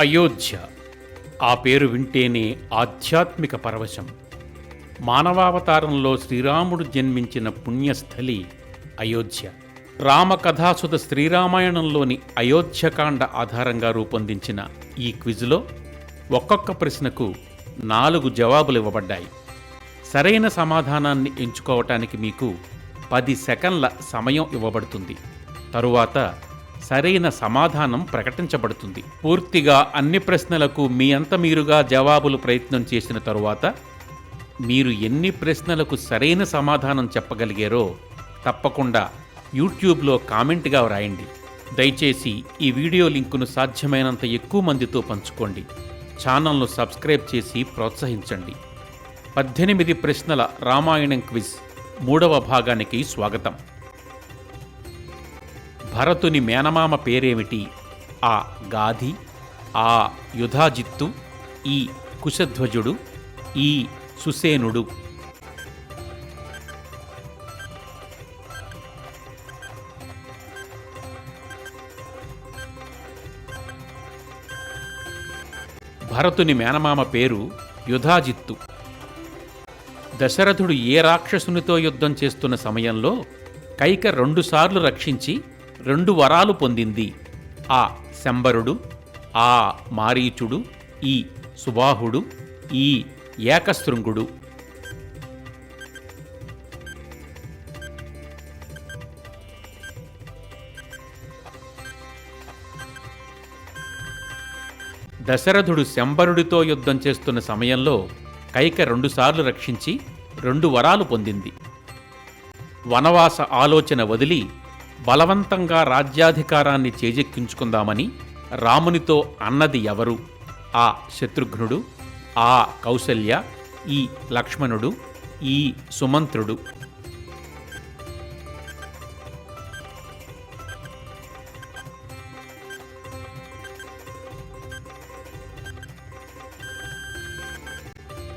అయోధ్య. ఆ పేరు వింటేనే ఆధ్యాత్మిక పరవశం. మానవావతారంలో శ్రీరాముడు జన్మించిన పుణ్యస్థలి అయోధ్య. రామకథాసుత శ్రీరామాయణంలోని అయోధ్యకాండ ఆధారంగా రూపొందించిన ఈ క్విజ్లో ఒక్కొక్క ప్రశ్నకు నాలుగు జవాబులు ఇవ్వబడ్డాయి. సరైన సమాధానాన్ని ఎంచుకోవటానికి మీకు పది సెకన్ల సమయం ఇవ్వబడుతుంది. తరువాత సరైన సమాధానం ప్రకటించబడుతుంది. పూర్తిగా అన్ని ప్రశ్నలకు మీ అంత మీరుగా జవాబులు ప్రయత్నం చేసిన తరువాత మీరు ఎన్ని ప్రశ్నలకు సరైన సమాధానం చెప్పగలిగారో తప్పకుండా యూట్యూబ్లో కామెంట్గా వ్రాయండి. దయచేసి ఈ వీడియో లింకును సాధ్యమైనంత ఎక్కువ మందితో పంచుకోండి. ఛానల్ను సబ్స్క్రైబ్ చేసి ప్రోత్సహించండి. పద్దెనిమిది ప్రశ్నల రామాయణం క్విజ్ మూడవ భాగానికి స్వాగతం. భరతుని మేనమామ పేరేమిటి? ఆ గాధి ఆ యుధాజిత్తు ఈ కుశధ్వజుడు ఈ సుసేనుడు. భరతుని మేనమామ పేరు యుధాజిత్తు. దశరథుడు ఏ రాక్షసునితో యుద్ధం చేస్తున్న సమయంలో కైక రెండుసార్లు రక్షించి రెండు వరాలు పొందింది. ఆ శంబరుడు ఆ మారీచుడు ఈ సుబాహుడు ఈ ఏకశృంగుడు. దశరథుడు శంబరుడితో యుద్ధం చేస్తున్న సమయంలో కైక రెండుసార్లు రక్షించి రెండు వరాలు పొందింది. వనవాస ఆలోచన వదిలి బలవంతంగా రాజ్యాధికారాన్ని చేజెక్కించుకుందామని రామునితో అన్నది ఎవరు? ఆ శత్రుఘ్నుడు ఆ కౌశల్య ఈ లక్ష్మణుడు ఈ సుమంత్రుడు.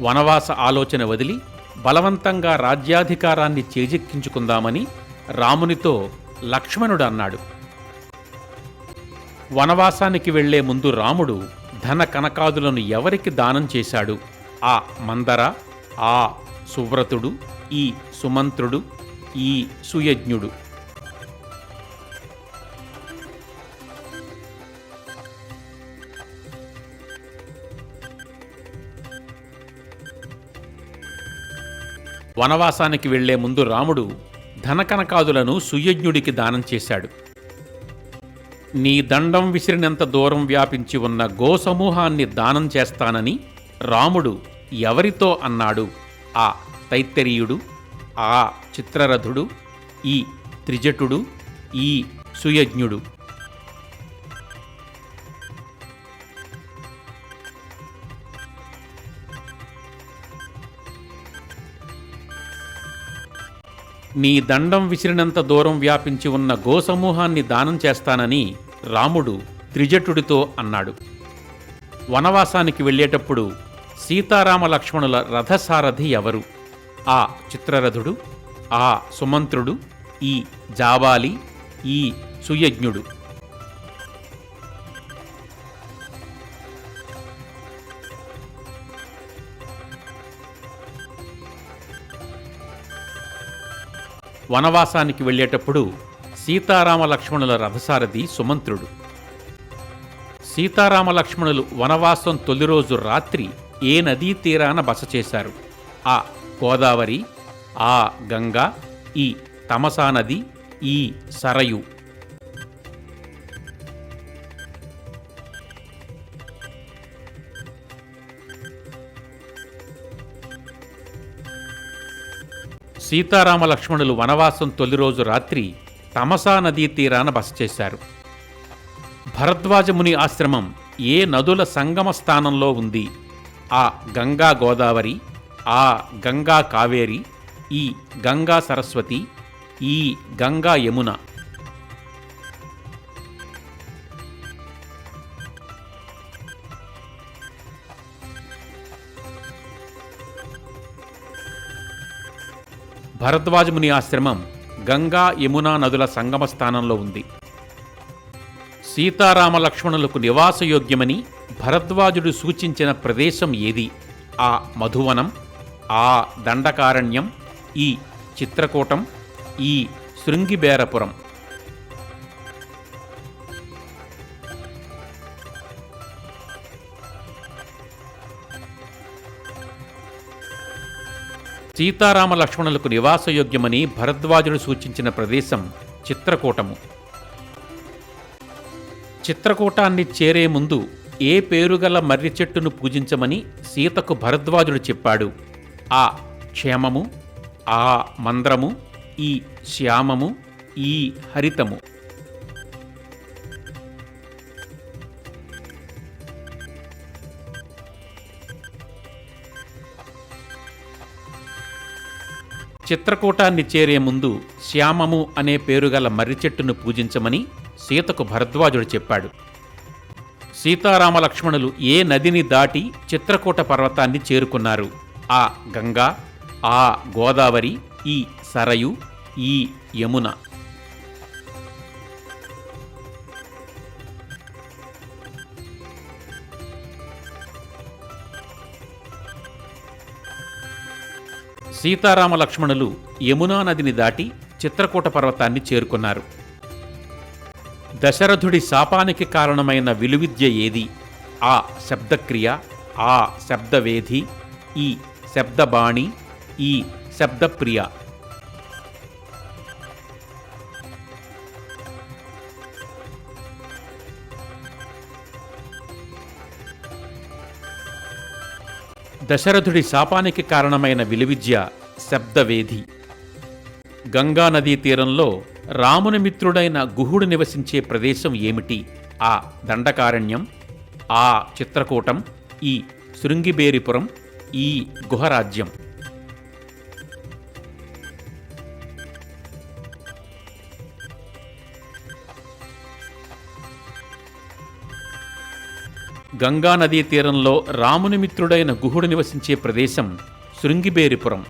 వనవాస ఆలోచన వదిలి బలవంతంగా రాజ్యాధికారాన్ని చేజెక్కించుకుందామని రామునితో లక్ష్మణుడు అన్నాడు వనవాసానికి వెళ్ళే ముందు రాముడు ధన కనకాదులను ఎవరికి దానం చేశాడు? ఆ మందర ఆ సువ్రతుడు ఈ సుమంత్రుడు ఈ సుయజ్ఞుడు. వనవాసానికి వెళ్ళే ముందు రాముడు ధనకనకాదులను సుయజ్ఞుడికి దానం చేశాడు. నీ దండం విసిరినంత దూరం వ్యాపించి ఉన్న గోసమూహాన్ని దానం చేస్తానని రాముడు ఎవరితో అన్నాడు? ఆ తైత్తరీయుడు ఆ చిత్రరథుడు ఈ త్రిజటుడు ఈ సుయజ్ఞుడు. నీ దండం విసిరినంత దూరం వ్యాపించి ఉన్న గోసమూహాన్ని దానం చేస్తానని రాముడు త్రిజటుడితో అన్నాడు. వనవాసానికి వెళ్ళేటప్పుడు సీతారామ లక్ష్మణుల రథసారథి ఎవరు? ఆ చిత్రరథుడు ఆ సుమంత్రుడు ఈ జాబాలి ఈ సుయజ్ఞుడు. వనవాసానికి వెళ్ళేటప్పుడు సీతారామ లక్ష్మణుల రథసారథి సుమంత్రుడు. సీతారామ లక్ష్మణులు వనవాసం తొలి రోజు రాత్రి ఏ నదీ తీరాన బస చేశారు? ఆ గోదావరి ఆ గంగా ఈ తమసా నది ఈ సరయు. సీతారామ లక్ష్మణులు వనవాసం తొలి రోజు రాత్రి తమసా నదీ తీరాన బస చేశారు. భరద్వాజముని ఆశ్రమం ఏ నదుల సంగమ స్థానంలో ఉంది? ఆ గంగా గోదావరి ఆ గంగా కావేరి ఈ గంగా సరస్వతి ఈ గంగా యమున భరద్వాజముని ఆశ్రమం గంగా యమునా నదుల సంగమ స్థానంలో ఉంది. సీతారామ లక్ష్మణులకు నివాసయోగ్యమని భరద్వాజుడు సూచించిన ప్రదేశం ఏది? ఆ మధువనం ఆ దండకారణ్యం ఈ చిత్రకూటం ఈ శృంగిబేరపురం. సీతారామ లక్ష్మణులకు నివాసయోగ్యమని భరద్వాజుడు సూచించిన ప్రదేశం చిత్రకూటము. చిత్రకూటాన్ని చేరే ముందు ఏ పేరుగల మర్రి చెట్టును పూజించమని సీతకు భరద్వాజుడు చెప్పాడు. ఆ క్షేమము ఆ మంద్రము ఈ శ్యామము ఈ హరితము. చిత్రకూటాన్ని చేరే ముందు శ్యామము అనే పేరుగల మర్రి చెట్టును పూజించమని సీతకు భరద్వాజుడు చెప్పాడు. సీతారామ లక్ష్మణులు ఏ నదిని దాటి చిత్రకూట పర్వతాన్ని చేరుకున్నారు? ఆ గంగా ఆ గోదావరి ఈ సరయు ఈ యమున. సీతారామ లక్ష్మణులు యమునా నదిని దాటి చిత్రకూట పర్వతాన్ని చేరుకున్నారు. దశరథుడి శాపానికి కారణమైన విలువిద్య ఏది? ఆ శబ్దక్రియ ఆ శబ్దవేధి ఈ శబ్దబాణి ఈ శబ్దప్రియ. దశరథుడి శాపానికి కారణమైన విలువిద్య శబ్దవేధి. గంగా నదీ తీరంలో రాముని మిత్రుడైన గుహుడు నివసించే ప్రదేశం ఏమిటి? ఆ దండకారణ్యం ఆ చిత్రకూటం ఈ శృంగిబేరిపురం ఈ గుహరాజ్యం. గంగా నదీ తీరంలో రాముని మిత్రుడైన గుహుడు నివసించే ప్రదేశం శృంగిబేరిపురం.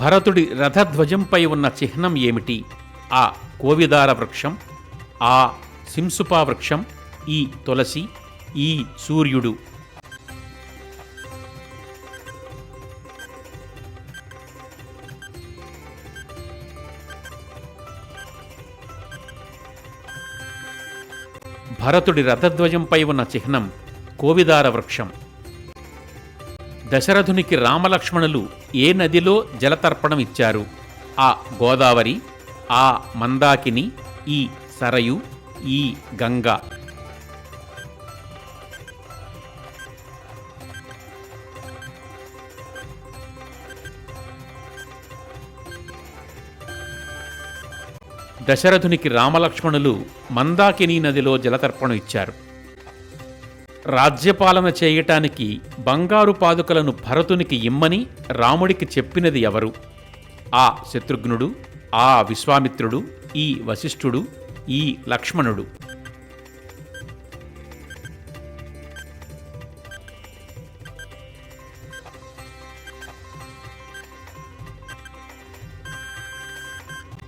భరతుడి రథధ్వజంపై ఉన్న చిహ్నం ఏమిటి? ఆ కోవిదార వృక్షం ఆ సింసుపా వృక్షం ఈ తులసి ఈ సూర్యుడు. భరతుడి రథధ్వజంపై ఉన్న చిహ్నం కోవిదార వృక్షం. దశరథునికి రామలక్ష్మణులు ఏ నదిలో జలతర్పణం ఇచ్చారు? ఆ గోదావరి ఆ మందాకిని ఈ సరయు ఈ గంగా. దశరథునికి రామలక్ష్మణులు మందాకిని నదిలో జలతర్పణం ఇచ్చారు. రాజ్యపాలన చేయటానికి బంగారు పాదుకలను భరతునికి ఇమ్మని రాముడికి చెప్పినది ఎవరు? ఆ శత్రుఘ్నుడు ఆ విశ్వామిత్రుడు ఈ వశిష్ఠుడు ఈ లక్ష్మణుడు.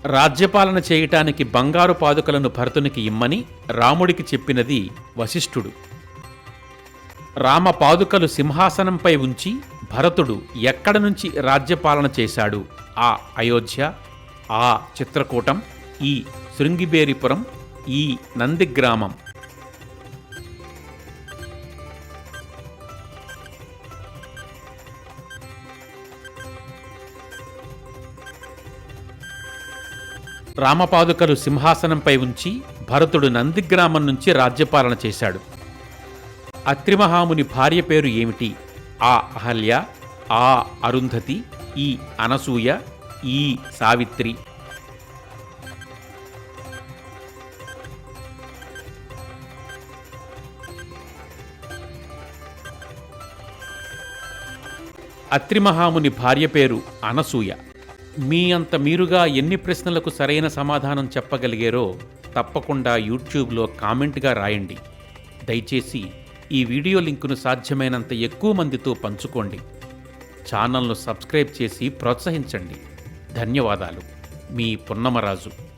రాజ్యపాలన చేయటానికి బంగారు పాదుకలను భరతునికి ఇమ్మని రాముడికి చెప్పినది వశిష్ఠుడు. రామ పాదుకలు సింహాసనంపై ఉంచి భరతుడు ఎక్కడ నుంచి రాజ్యపాలన చేశాడు? ఆ అయోధ్య ఆ చిత్రకూటం ఈ శృంగిబేరిపురం ఈ నందిగ్రామం రామపాదుకలు సింహాసనంపై ఉంచి భరతుడు నందిగ్రామం నుంచి రాజ్యపాలన చేశాడు. అత్రిమహాముని భార్య పేరు ఏమిటి? ఆ అహల్య ఆ అరుంధతి ఈ అనసూయ ఈ సావిత్రి. అత్రిమహాముని భార్య పేరు అనసూయ. మీ అంత మీరుగా ఎన్ని ప్రశ్నలకు సరైన సమాధానం చెప్పగలిగారో తప్పకుండా యూట్యూబ్లో కామెంట్గా రాయండి. దయచేసి ఈ వీడియో లింకును సాధ్యమైనంత ఎక్కువ మందితో పంచుకోండి. ఛానల్ను సబ్స్క్రైబ్ చేసి ప్రోత్సహించండి. ధన్యవాదాలు. మీ పున్నమరాజు.